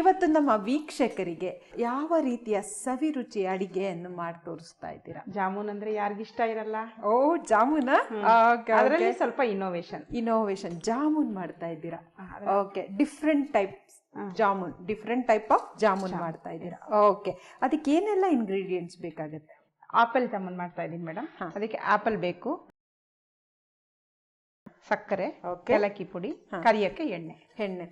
ಇವತ್ತು ನಮ್ಮ ವೀಕ್ಷಕರಿಗೆ ಯಾವ ರೀತಿಯ ಸವಿರುಚಿ ಅಡಿಗೆಯನ್ನು ಮಾಡಿ ತೋರಿಸ್ತಾ ಇದ್ದೀರಾ? ಜಾಮೂನ್ ಅಂದ್ರೆ ಯಾರಿಗಿಷ್ಟ ಇರಲ್ಲ. ಓ ಜಾಮೂನ್? ಅದರಲ್ಲಿ ಸ್ವಲ್ಪ ಇನ್ನೋವೇಶನ್ ಇನ್ನೋವೇಶನ್ ಜಾಮೂನ್ ಮಾಡ್ತಾ ಇದ್ದೀರಾ? Okay different type jamun different type of jamun ಮಾಡ್ತಾ ಇದ್ದೀರಾ? ಓಕೆ ಅದಕ್ಕೆ ಏನೆಲ್ಲ ಇಂಗ್ರೀಡಿಯೆಂಟ್ಸ್ ಬೇಕಾಗುತ್ತೆ? ಆಪಲ್ ಜಾಮೂನ್ ಮಾಡ್ತಾ ಇದ್ದೀನಿ ಮೇಡಮ್ ಅದಕ್ಕೆ ಆಪಲ್ ಬೇಕು. ಸಕ್ಕರೆ. ಏಲಕ್ಕಿ ಪುಡಿ ಕರಿಯಕ್ಕೆ ಎಣ್ಣೆ. ಎಣ್ಣೆ.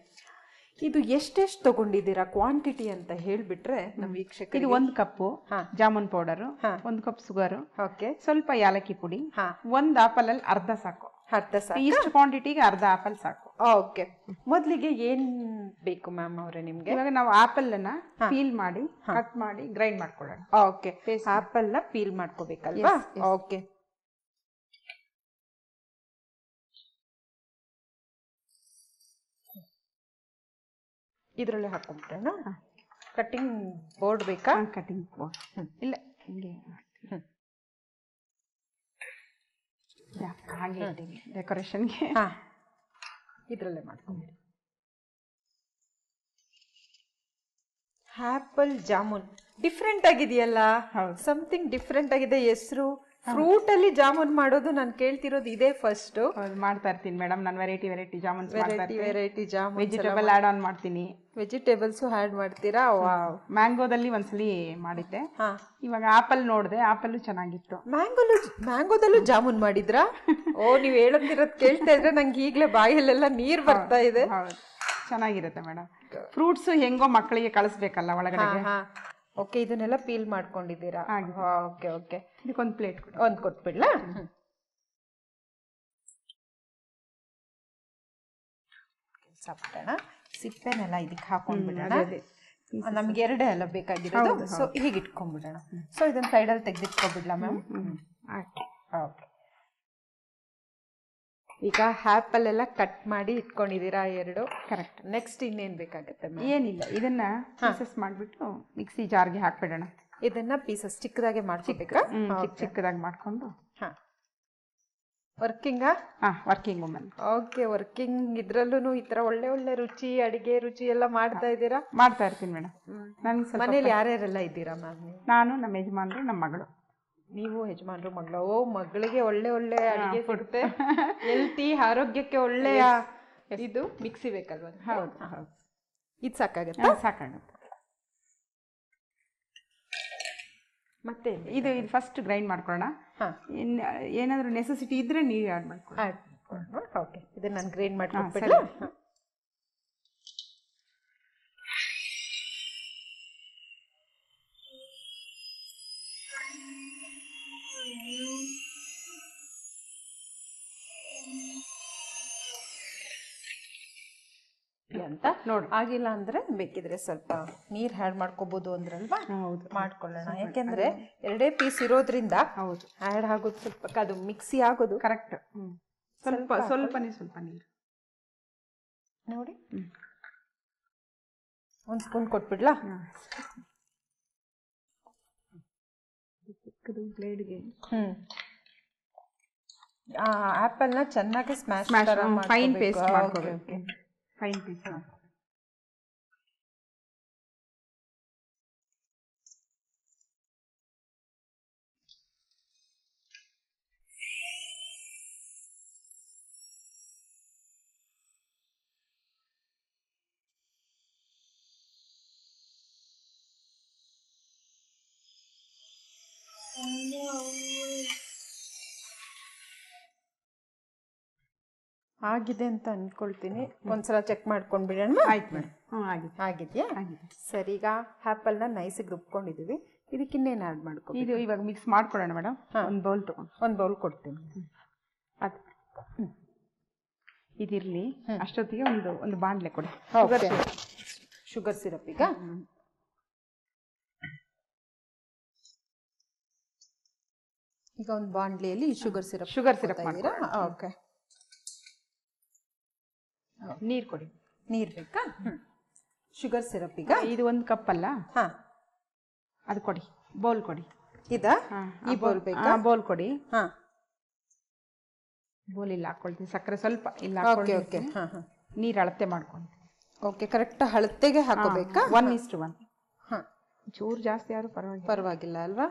ಇದು ಎಷ್ಟೆಷ್ಟು ತಗೊಂಡಿದ್ದೀರಾ ಕ್ವಾಂಟಿಟಿ ಅಂತ ಹೇಳ್ಬಿಟ್ರೆ ನಮ್ಮ ಇದು ಒಂದು ಕಪ್ಪು ಜಾಮೂನ್ ಪೌಡರ್ ಒಂದು ಕಪ್ ಸುಗರ್ ಓಕೆ. ಸ್ವಲ್ಪ ಯಾಲಕ್ಕಿ ಪುಡಿ ಹಾ. ಒಂದ್ ಆಪಲ್ ಅಲ್ಲಿ ಅರ್ಧ ಸಾಕು. ಅರ್ಧ ಸಾಕು? ಇಷ್ಟು ಕ್ವಾಂಟಿಟಿಗೆ ಅರ್ಧ ಆಪಲ್ ಸಾಕು. ಓಕೆ. ಮೊದಲಿಗೆ ಏನ್ ಬೇಕು ಮ್ಯಾಮ್ ಅವರೇ ನಿಮ್ಗೆ? ಇವಾಗ ನಾವು ಆಪಲ್ ಅನ್ನ ಪೀಲ್ ಮಾಡಿ ಕಟ್ ಮಾಡಿ ಗ್ರೈಂಡ್ ಮಾಡ್ಕೊಳ್ಳೋಣ. ಓಕೆ. ಆಪಲ್ನ ಪೀಲ್ ಮಾಡ್ಕೋಬೇಕಲ್ವಾ? ಓಕೆ. ಇದ್ರಲ್ಲೇ ಹಾಕೊಂಡ್ಬಿಡೋಣ? ಕಟ್ಟಿಂಗ್ ಬೋರ್ಡ್ ಬೇಕಾ? ಕಟಿಂಗ್ ಇಲ್ಲ ಹಿಂಗೆ ಹಾಗೆ ಡೆಕೋರೇಷನ್ಗೆ ಹಾ. ಇದ್ರಲ್ಲೇ ಆ್ಯಪಲ್ ಆಪಲ್ ಜಾಮೂನ್. ಡಿಫ್ರೆಂಟ್ ಆಗಿದೆಯಲ್ಲ. ಸಮಥಿಂಗ್ ಡಿಫ್ರೆಂಟ್ ಆಗಿದೆ ಹೆಸರು? ಫ್ರೂಟ್ ಅಲ್ಲಿ ಜಾಮೂನ್ ಮಾಡೋದು ನಾನು ಕೇಳ್ತಿರೋದು ಇದೇ ಫಸ್ಟ್ ಮಾಡ್ತಾ ಇರ್ತೀನಿ ಮೇಡಮ್. ನಾನು variety variety jamun variety variety jamun vegetable add on ಮಾಡ್ತೀನಿ. ವೆಜಿಟೇಬಲ್ಸ್ ಆ್ಯಡ್ ಮಾಡ್ತೀರಾ? ಮ್ಯಾಂಗೋದಲ್ಲಿ ಒಂದ್ಸಲಿ ಮಾಡಿದ್ದೆ. ಇವಾಗ ಆಪಲ್ ನೋಡಿದೆ. ಆಪಲ್ ಚೆನ್ನಾಗಿತ್ತು. ಮ್ಯಾಂಗೋಲು ಮ್ಯಾಂಗೋದಲ್ಲೂ ಜಾಮೂನ್ ಮಾಡಿದ್ರಾ? ಓ ನೀವು ಹೇಳೋದಿರೋದ್ ಕೇಳ್ತಾ ಇದ್ರೆ ನಂಗೆ ಈಗಲೇ ಬಾಯಲ್ಲೆಲ್ಲ ನೀರ್ ಬರ್ತಾ ಇದೆ. ಚೆನ್ನಾಗಿರುತ್ತೆ ಮೇಡಮ್. ಫ್ರೂಟ್ಸ್ ಹೆಂಗೋ ಮಕ್ಕಳಿಗೆ ಕಳಿಸ್ಬೇಕಲ್ಲ ಒಳಗಡೆ ಓಕೆ ಇದನ್ನೆಲ್ಲ ಪೀಲ್ ಮಾಡ್ಕೊಂಡಿದ್ದೀರಾ? Okay okay okay. ಇದಕ್ಕೊಂದು ಪ್ಲೇಟ್ ಒಂದು ಒಂದ್ ಕೊಟ್ಬಿಡ್ಲಾ? ಸಪ್ಪಣ ಸಿಪ್ಪೆನೆಲ್ಲ ಇದಕ್ಕೆ ಹಾಕೊಂಡ್ಬಿಡೋಣ ನಮ್ಗೆ ಎರಡೇ ಅಲ್ಲ ಬೇಕಾಗಿರೋದು. ಸೊ ಹೀಗೆ ಇಟ್ಕೊಂಡ್ಬಿಡೋಣ. ಸೊ ಇದನ್ನ ಸೈಡಲ್ಲಿ ತೆಗೆದಿಟ್ಕೊಬಿಡ್ಲಾ ಮ್ಯಾಮ್ ಓಕೆ. ಈಗ ಆ್ಯಪಲ್ ಎಲ್ಲ ಕಟ್ ಮಾಡಿ ಇಟ್ಕೊಂಡಿದ್ದೀರಾ ಎರಡು? ಕರೆಕ್ಟ್ ನೆಕ್ಸ್ಟ್ ಇನ್ನೇನ್ ಬೇಕಾಗುತ್ತೆ ಏನಿಲ್ಲ ಇದನ್ನ ಪೀಸಸ್ ಮಾಡಿಬಿಟ್ಟು ಮಿಕ್ಸಿ ಜಾರ್ಗೆ ಹಾಕ್ಬಿಡೋಣ. ಇದನ್ನ ಪೀಸಸ್ ಚಿಕ್ಕದಾಗೆ ಮಾಡ್ಕೋಬೇಕಾ? ಚಿಕ್ಕ ಚಿಕ್ಕದಾಗಿ ಮಾಡ್ಕೊಂಡು. ಹಾ. ವರ್ಕಿಂಗಾ ಹಾ ವರ್ಕಿಂಗ್ ವುಮನ್ ಓಕೆ ವರ್ಕಿಂಗ್ ಇದ್ರಲ್ಲೂ ಈ ತರ ಒಳ್ಳೆ ಒಳ್ಳೆ ರುಚಿ ಅಡಿಗೆ ರುಚಿ ಎಲ್ಲ ಮಾಡ್ತಾ ಇದ್ದೀರಾ? ಮಾಡ್ತಾ ಇರ್ತೀನಿ ಮೇಡಮ್. ನನಗೆ ಸ್ವಲ್ಪ ಮನೇಲಿ ಯಾರ್ಯಾರೆಲ್ಲ ಇದ್ದೀರಾ ಮ್ಯಾಮ್ ನಾನು ನಮ್ಮ ಯಜಮಾನ್ರು ನಮ್ಮ ಮಗಳು. ನೀವು ಯಜಮಾನ್ರು ಮಗಳ ಓ ಮಗಳಿಗೆ ಒಳ್ಳೆ ಒಳ್ಳೆ ಅಡುಗೆ ಸಿಗುತ್ತೆ. ಹೆಲ್ತಿ ಆರೋಗ್ಯಕ್ಕೆ ಒಳ್ಳೆಯ ಇದು ಮಿಕ್ಸಿ ಬೇಕಲ್ವಾ ಹೌದು ಹೌದು. ಇದು ಸಾಕಾಗತ್ತೆ? ಸಾಕಾಗುತ್ತೆ. ಮತ್ತೆ ಇದು ಇದು ಫಸ್ಟ್ ಗ್ರೈಂಡ್ ಮಾಡ್ಕೊಳ್ಳೋಣ. ಏನಾದರೂ ನೆಸೆಸಿಟಿ ಇದ್ರೆ ನೀವು ಆ್ಯಡ್ ಮಾಡ್ಕೊಳ್ಳಿ. ಓಕೆ ಇದನ್ನು ನಾನು ಗ್ರೈಂಡ್ ಮಾಡ್ಕೊಂಡ್ಬಿಡ್ಲಾ ಅಂತ. ನೋಡಿ. ಆಗಿಲ್ಲ ಅಂದ್ರೆ ಬೇಕಿದ್ರೆ ಸ್ವಲ್ಪ ನೀರ್ ಹ್ಯಾಡ್ ಮಾಡ್ಕೋಬಹುದು ಅಂದ್ರಲ್ವಾ? ಹೌದು. ಮಾಡ್ಕೊಳ್ಳೋಣ. ಯಾಕೆಂದ್ರೆ ಎರಡೇ ಪೀಸ್ ಇರೋದ್ರಿಂದ ಹೌದು. ಹ್ಯಾಡ್ ಆಗೋದು ಸ್ವಲ್ಪ ಅದು ಮಿಕ್ಸಿ ಆಗೋದು. ಕರೆಕ್ಟ್ ಸ್ವಲ್ಪ ಸ್ವಲ್ಪನೇ ಸ್ವಲ್ಪ ನೀರು. ನೋಡಿ. ಒಂದ್ ಸ್ಪೂನ್ ಕೊಟ್ಬಿಡ್ಲಾ? ಬ್ಲೇಡ್ಗೆ ಆಪಲ್ನ ಚೆನ್ನಾಗಿ ಸ್ಮ್ಯಾಶ್ ಫೈನ್ ಪೇಸ್ಟ್ ಮಾಡ್ಕೋಬೇಕು. ಪೇಸ್ಟ್ Okay, ಮಾಡ್ಕೋಬೇಕು okay. ಫೈನ್ ಆಗಿದೆ ಅಂತ ಅನ್ಕೊಳ್ತೀನಿ. ಒಂದ್ಸಲ ಚೆಕ್ ಮಾಡ್ಕೊಂಡ್ ಬಿಡೋಣ. ಆಯ್ತು ಮೇಡಮ್. ಹ್ಞೂ ಆಗಿದೆ. ಆಗಿದ್ಯಾ? ಆಗಿದೆ. ಸರಿ ಈಗ ಆಪಲ್ನ ನೈಸಿಗೆ ರುಬ್ಕೊಂಡಿದೀವಿ. ಇದಕ್ಕೆ ಇನ್ನೇನು ಆಡ್ ಮಾಡ್ಕೊ ಇದು ಇವಾಗ ಮಿಕ್ಸ್ ಮಾಡ್ಕೊಳ್ಳೋಣ ಮೇಡಮ್. ಒಂದು ಬೌಲ್ ತಗೊಂಡು. ಒಂದ್ ಬೌಲ್ ಕೊಡ್ತೀನಿ. ಅದು ಇದಿರಲಿ. ಅಷ್ಟೊತ್ತಿಗೆ ಒಂದು ಒಂದು ಬಾಣಲೆ ಕೊಡಿ. ಶುಗರ್ ಸಿರಪ್ ಈಗ? ಈಗ ಒಂದು ಬಾಂಡ್ಲಿಯಲ್ಲಿ sugar syrup sugar syrup okay ನೀರು ಕೊಡಿ. ನೀರ್ ಬೇಕಾ? ಶುಗರ್ ಸಿರಪ್ ಈಗ? ಇದು ಒಂದು ಕಪ್ ಅಲ್ಲ? ಹಾ. ಅದು ಕೊಡಿ. ಬೌಲ್ ಕೊಡಿ. ಇದಾ? ಈ ಬೌಲ್ ಬೇಕಾ? ಬೌಲ್ ಕೊಡಿ. ಹಾ. ಬೌಲ್ ಇಲ್ಲ ಹಾಕೊಳ್ತೀನಿ. ಸಕ್ಕರೆ ಸ್ವಲ್ಪ ಇಲ್ಲ ಓಕೆ ಓಕೆ ಹಾ ಹಾ. ನೀರು ಅಳತೆ ಮಾಡ್ಕೊಂಡು ಓಕೆ ಕರೆಕ್ಟ್ ಅಳತೆಗೆ ಹಾಕೋಬೇಕಾ? ಒನ್ ಇಷ್ಟು ಒನ್ ಹಾ. ಚೂರು ಜಾಸ್ತಿ ಆದ್ರೂ ಪರವಾಗಿಲ್ಲ. ಪರವಾಗಿಲ್ಲ ಅಲ್ವಾ?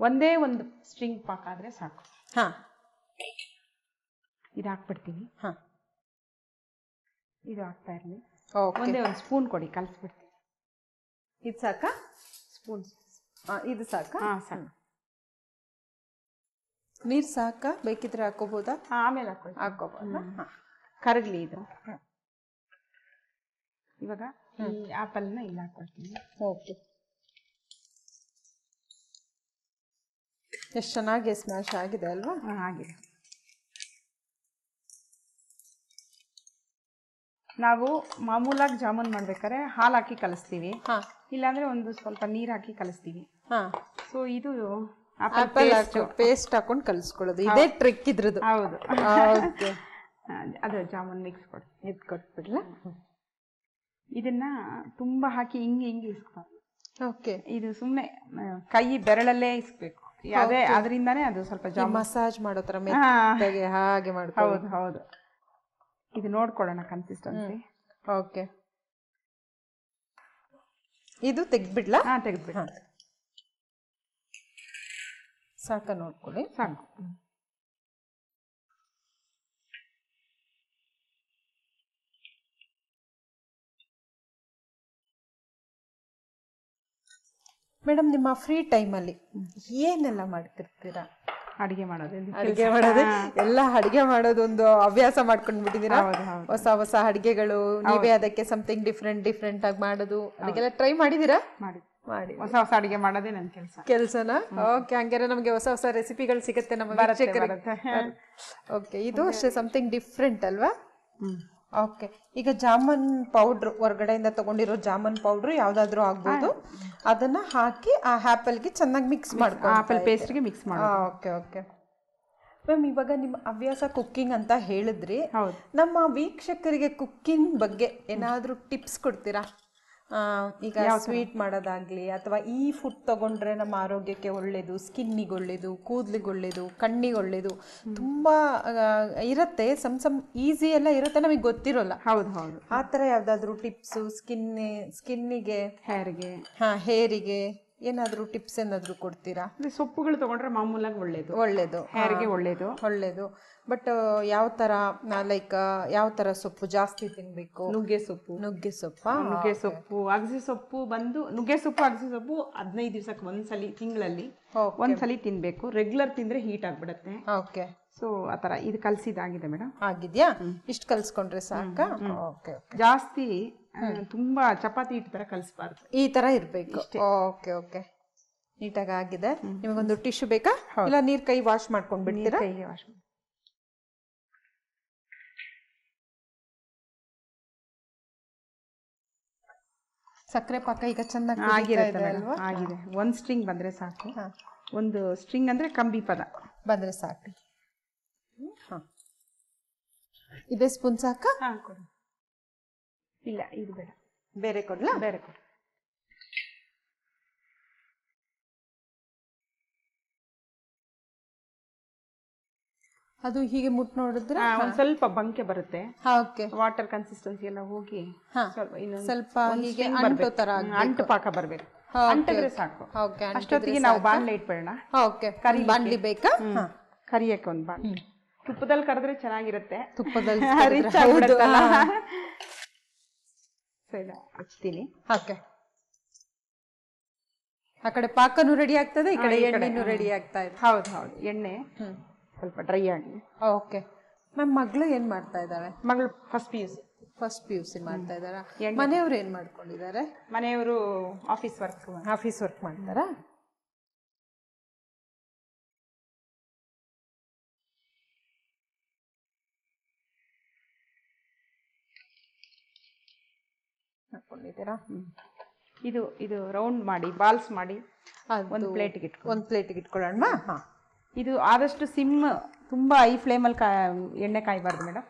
ಒಂದೇ ಒಂದು ಸ್ಟ್ರಿಂಗ್ ಪಾಕ್ ಆದ್ರೆ ಸಾಕು. ಹಾ. ಇದು ಹಾಕ್ಬಿಡ್ತೀನಿ ಹಾ. ಇದು ಹಾಕ್ತಾ ಇರಲಿ ಒಂದೇ ಒಂದು ಸ್ಪೂನ್ ಕೊಡಿ ಕಲಿಸ್ಬಿಡ್ತೀನಿ. ಇದು ಸಾಕಾ? ಸ್ಪೂನ್ ಇದು ಸಾಕಾ? ಹಾಂ ಸಣ್ಣ ನೀರು ಸಾಕಾ? ಬೇಕಿದ್ರೆ ಹಾಕೋಬೋದಾ? ಆಮೇಲೆ ಹಾಕೊಳ್ಳಿ ಹಾಕೋಬೋದಾ? ಹಾ. ಕರಗ್ಲಿ ಇದು. ಇವಾಗ ಈ ಆಪಲ್ನ ಇಲ್ಲಿ ಹಾಕೊಳ್ತೀನಿ. ಓಕೆ. ಎಷ್ಟು ಚೆನ್ನಾಗಿ ಸ್ಮ್ಯಾಶ್ ಆಗಿದೆ ಅಲ್ವಾ? ಹಾಂ ನಾವು ಮಾಮೂಲಾಗಿ ಜಾಮೂನ್ ಮಾಡ್ಬೇಕಾದ್ರೆ ಹಾಲು ಹಾಕಿ ಕಲಿಸ್ತೀವಿ. ಇಲ್ಲಾಂದ್ರೆ ಒಂದು ಸ್ವಲ್ಪ ನೀರು ಹಾಕಿ ಕಲಿಸ್ತೀವಿ. ಸೊ ಇದು ಆಪಲ್ ಪೇಸ್ಟ್ ಹಾಕೊಂಡು ಕಲಿಸ್ಕೊಳ್ಳೋದು. ಇದೇ ಟ್ರಿಕ್ ಇದ್ರದ್ದು. ಹೌದು. ಅದು ಜಾಮೂನ್ ಮಿಕ್ಸ್ ಕೊಡಿ ಇದು ಕೊಟ್ಬಿಡ್ಲಾ? ಇದನ್ನ ತುಂಬಾ ಹಾಕಿ ಹಿಂಗೆ ಹಿಂಗೆ ಇಸ್ಕೊಬಾರ್ದು ಓಕೆ ಇದು ಸುಮ್ಮನೆ ಕೈ ಬೆರಳಲ್ಲೇ ಇಸ್ಬೇಕು. ಅದೇ ಅದರಿಂದಾನೇ ಅದು ಸ್ವಲ್ಪ ಮಸಾಜ್ ಮಾಡೋ ತರ ಹಾಗೆ ಮಾಡ್ಕೊಳ್ಳಿ ಹೌದು ಹೌದು. ಇದು ನೋಡ್ಕೊಳ್ಳೋಣ ಕನ್ಸಿಸ್ಟೆನ್ಸಿ ಓಕೆ. ಇದು ತೆಗೆದ್ಬಿಡ್ಲಾ? ಹಾಂ ತೆಗೆದ್ಬಿಡ. ಸಾಕ ನೋಡ್ಕೊಳ್ಳಿ. ಸಾಕು. ಮೇಡಮ್ ನಿಮ್ಮ ಫ್ರೀ ಟೈಮಲ್ಲಿ ಏನೆಲ್ಲ ಮಾಡ್ತಿರ್ತೀರಾ? ಅಡಿಗೆ ಮಾಡೋದು ಎಲ್ಲ ಅಡಿಗೆ ಮಾಡೋದು. ಎಲ್ಲ ಅಡಿಗೆ ಮಾಡೋದೊಂದು ಹವ್ಯಾಸ ಮಾಡ್ಕೊಂಡ್ ಬಿಟ್ಟಿದ್ದೀರಾ ಹೊಸ ಹೊಸ ಅಡಿಗೆಗಳು ನೀವೇ ಅದಕ್ಕೆ ಸಮಥಿಂಗ್ ಡಿಫ್ರೆಂಟ್ ಡಿಫ್ರೆಂಟ್ ಆಗಿ ಮಾಡೋದು. ಅದಕ್ಕೆಲ್ಲ ಟ್ರೈ ಮಾಡಿದೀರಾ ಮಾಡಿ. ಮಾಡಿ. ಹೊಸ ಹೊಸ ಅಡಿಗೆ ಮಾಡೋದೇ ನನ್ನ ಕೆಲಸ. ಕೆಲ್ಸನ? ಓಕೆ ಹಂಗಾರೆ ನಮಗೆ ಹೊಸ ಹೊಸ ರೆಸಿಪಿಗಳು ಸಿಗುತ್ತೆ ನಮ್ಮ ಓಕೆ ಇದು ಅಷ್ಟೇ ಸಮಥಿಂಗ್ ಡಿಫ್ರೆಂಟ್ ಅಲ್ವಾ? ಓಕೆ ಈಗ ಜಾಮೂನ್ ಪೌಡ್ರ್ ಹೊರಗಡೆಯಿಂದ ತಗೊಂಡಿರೋ ಜಾಮೂನ್ ಪೌಡ್ರ್ ಯಾವ್ದಾದ್ರು ಆಗ್ಬೋದು. ಅದನ್ನ ಹಾಕಿ ಆ ಆ್ಯಪಲ್ಗೆ ಚೆನ್ನಾಗಿ ಮಿಕ್ಸ್ ಮಾಡ್ಕೊ ಆಪಲ್ ಪೇಸ್ಟ್ಗೆ ಮಿಕ್ಸ್ ಮಾಡಿ ಓಕೆ ಓಕೆ ಮ್ಯಾಮ್ ಇವಾಗ ನಿಮ್ಮ ಹವ್ಯಾಸ ಕುಕ್ಕಿಂಗ್ ಅಂತ ಹೇಳಿದ್ರಿ. ನಮ್ಮ ವೀಕ್ಷಕರಿಗೆ ಕುಕ್ಕಿಂಗ್ ಬಗ್ಗೆ ಏನಾದರೂ ಟಿಪ್ಸ್ ಕೊಡ್ತೀರಾ? ಈಗ ಸ್ವೀಟ್ ಮಾಡೋದಾಗ್ಲಿ ಅಥವಾ ಈ ಫುಡ್ ತಗೊಂಡ್ರೆ ನಮ್ಮ ಆರೋಗ್ಯಕ್ಕೆ ಒಳ್ಳೇದು ಸ್ಕಿನ್ನಿಗೆ ಒಳ್ಳೇದು ಕೂದಲಿಗೆ ಒಳ್ಳೇದು ಕಣ್ಣಿಗೆ ಒಳ್ಳೇದು ತುಂಬ ಇರುತ್ತೆ. ಸಮ್ ಸಮ್ ಈಸಿ ಎಲ್ಲ ಇರುತ್ತೆ. ನಮಗೆ ಗೊತ್ತಿರೋಲ್ಲ. ಹೌದು ಹೌದು. ಆ ಥರ ಯಾವುದಾದ್ರೂ ಟಿಪ್ಸು ಸ್ಕಿನ್ ಸ್ಕಿನ್ನಿಗೆ ಹೇರ್ಗೆ? ಹಾಂ ಹೇರಿಗೆ? ಏನಾದರೂ ಟಿಪ್ಸ್ ಏನಾದರೂ ಕೊಡ್ತೀರಾ? ಅಂದರೆ ಸೊಪ್ಪುಗಳು ತಗೊಂಡ್ರೆ ಮಾಮೂಲಾಗಿ ಒಳ್ಳೇದು. ಒಳ್ಳೇದು. ಹೇರ್ಗೆ ಒಳ್ಳೇದು? ಒಳ್ಳೇದು. ಬಟ್ ಯಾವ ಥರ ಲೈಕ್ ಯಾವ ಥರ ಸೊಪ್ಪು ಜಾಸ್ತಿ ತಿನ್ನಬೇಕು ನುಗ್ಗೆ ಸೊಪ್ಪು. ನುಗ್ಗೆ ಸೊಪ್ಪ? ನುಗ್ಗೆ ಸೊಪ್ಪು. ಅಗಸಿ ಸೊಪ್ಪು ಬಂದು ನುಗ್ಗೆ ಸೊಪ್ಪು ಅಗಸಿ ಸೊಪ್ಪು ಹದಿನೈದು ದಿವಸಕ್ಕೆ ಒಂದ್ಸಲಿ ತಿಂಗಳಲ್ಲಿ ಒಂದ್ಸಲಿ ತಿನ್ಬೇಕು. ರೆಗ್ಯುಲರ್ ತಿಂದ್ರೆ ಹೀಟ್ ಆಗ್ಬಿಡತ್ತೆ. ಓಕೆ ಸೊ ಆ ಥರ ಇದು ಕಲ್ಸಿದಾಗಿದೆ ಮೇಡಮ್. ಆಗಿದ್ಯಾ? ಇಷ್ಟು ಕಲ್ಸ್ಕೊಂಡ್ರೆ ಸಾಕಾ? ಓಕೆ ಜಾಸ್ತಿ ತುಂಬಾ ಚಪಾತಿ ಹಿಟ್ಟು ತರ ಕಲಿಸಬಾರ್ದು. ಈ ತರ ಇರ್ಬೇಕು. Okay okay. ನೀಟಾಗಿ ಆಗಿದೆ ನಿಮಗೊಂದು ಟಿಶ್ಯೂ ಬೇಕಾ? ಇಲ್ಲ ನೀರ್ ಕೈ ವಾಶ್ ಮಾಡ್ಕೊಂಡು ಬಿಡ್ತೀರಾ ಕೈ ವಾಶ್ ಸಕ್ಕರೆ ಪಾಕ ಈಗ ಚೆನ್ನಾಗಿ ಆಗಿರುತ್ತೆ ಅಲ್ವಾ? ಆಗಿದೆ. ಒಂದ್ ಸ್ಟ್ರಿಂಗ್ ಬಂದ್ರೆ ಸಾಕು. ಒಂದು ಸ್ಟ್ರಿಂಗ್ ಅಂದ್ರೆ ಕಂಬಿ ಪದ. ಬಂದ್ರೆ ಸಾಕು. ಇದೆ ಇದೇ ಸ್ಪೂನ್ ಸಾಕಾ? ಹಾ ಕೊಡಿ. ಇಲ್ಲ ಇದು ಬೇಡ. ಬೇರೆ ಕೊಡ್ಲಾ? ಬೇರೆ ಕೊಡಿ. ಅದು ಹೀಗೆ ಮುಟ್ ನೋಡಿದ್ರೆ ಒಂದ್ ಸ್ವಲ್ಪ ಬಂಕೆ ಬರುತ್ತೆ. ಓಕೆ. ವಾಟರ್ ಕನ್ಸಿಸ್ಟೆನ್ಸಿ ಎಲ್ಲ ಹೋಗಿ ಸ್ವಲ್ಪ ಇನ್ನೊಂದು ಸ್ವಲ್ಪ ಹೀಗೆ ಅಂಟೋ ತರ ಅಂಟು ಪಾಕ ಬರ್ಬೇಕು. ಅಂಟಿದ್ರೆ ಸಾಕು. ಓಕೆ ಅಷ್ಟೊತ್ತಿಗೆ ನಾವು ಬಾಂಡ್ಲಿ ಇಟ್ಬಿಡೋಣ. ಓಕೆ. ಬಾಂಡ್ಲಿ ಬೇಕಾ? ಹಾ. ಕರಿಯಕ್ಕೆ ಒಂದ್ ಬಾಂಡ್ಲಿ ತುಪ್ಪದಲ್ಲಿ ಕರೆದ್ರೆ ಚೆನ್ನಾಗಿರುತ್ತೆ. ತುಪ್ಪದಲ್ಲಿ ರಿಚ್ ಆಗ್ಬಿಡುತ್ತಲ್ಲ ಸೊ ಇಲ್ಲ ಹಚ್ತೀನಿ. ಓಕೆ. ಆ ಕಡೆ ಪಾಕನು ರೆಡಿ ಆಗ್ತದೆ ಈ ಕಡೆ ಎಣ್ಣೆನು ರೆಡಿ ಆಗ್ತಾ ಇದೆ. ಹೌದು ಹೌದು. ಎಣ್ಣೆ ಸ್ವಲ್ಪ ಡ್ರೈ ಆಗಿ. ಓಕೆ. ಮ್ಯಾಮ್ ಮಗಳು ಏನ್ ಮಾಡ್ತಾ ಇದ್ದಾರೆ ಮಗಳು first P U C first P U C ಮಾಡ್ತಾ ಇದ್ದಾರಾ ಮನೆಯವರು ಏನ್ ಮಾಡ್ಕೊಂಡಿದ್ದಾರೆ? ಮನೆಯವರು ಆಫೀಸ್ ವರ್ಕ್ ಆಫೀಸ್ ವರ್ಕ್ ಮಾಡ್ತಾರಾ? ಇದು ಇದು ರೌಂಡ್ ಮಾಡಿ ಬಾಲ್ಸ್ ಮಾಡಿ ಒಂದು ಪ್ಲೇಟಿಗೆ ಇಟ್ಕೊ ಒಂದು ಪ್ಲೇಟಿಗೆ ಇಟ್ಕೊಳ್ಳೋಣ ಹಾ. ಇದು ಆದಷ್ಟು ಸಿಮ್ ತುಂಬಾ ಐ ಫ್ಲೇಮಲ್ಲಿ ಕಾ ಎಣ್ಣೆ ಕಾಯಬಾರ್ದು ಮೇಡಮ್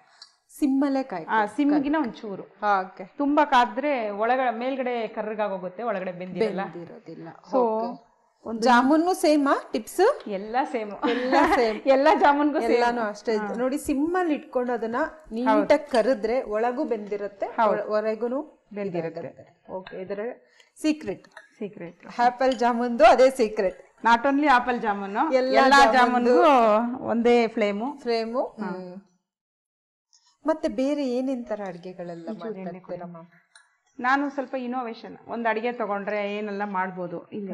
ಸಿಮ್ಮಲ್ಲೇ ಕಾಯಿ ಆ ಸಿಮ್ಗಿನ ಒಂಚೂರು. ಓಕೆ ತುಂಬಾ ಕಾದ್ರೆ ಒಳಗಡೆ ಮೇಲ್ಗಡೆ ಕರ್ರಗಾಗೋಗುತ್ತೆ ಒಳಗಡೆ ಬೆಂದಿರಲ್ಲ. ಇರೋದಿಲ್ಲ ಸೊ ಜಾಮೂನು ಸೇಮ್ ಟಿಪ್ಸ್ ಎಲ್ಲ ಸೇಮ್ ಎಲ್ಲ ಸೇಮ್ ಎಲ್ಲ ಜಾಮೂನ್ಗೂ ಎಲ್ಲಾನು ಅಷ್ಟೇ. ನೋಡಿ ಸಿಮ್ಮಲ್ಲಿ ಇಟ್ಕೊಂಡು ಅದನ್ನ ನೀಟಾಗಿ ಕರೆದ್ರೆ ಒಳಗೂ ಬೆಂದಿರುತ್ತೆ ಹೊರಗೂ ಓಕೆ ಇದರ ಸೀಕ್ರೆಟ್ ಸೀಕ್ರೆಟ್ ಆಪಲ್ ಜಾಮೂನ್ದು ಅದೇ secret not only apple jamun ಎಲ್ಲಾ ಜಾಮೂನ್ಗೂ ಒಂದೇ ಫ್ಲೇಮು. ಫ್ಲೇಮು. ಮತ್ತೆ ಬೇರೆ ಏನೇನ್ ತರ ಅಡಿಗೆಗಳೆಲ್ಲ ನಾನು ಸ್ವಲ್ಪ ಇನೋವೇಶನ್ ಒಂದು ಅಡಿಗೆ ತಗೊಂಡ್ರೆ ಏನೆಲ್ಲ ಮಾಡ್ಬೋದು. ಇಲ್ಲ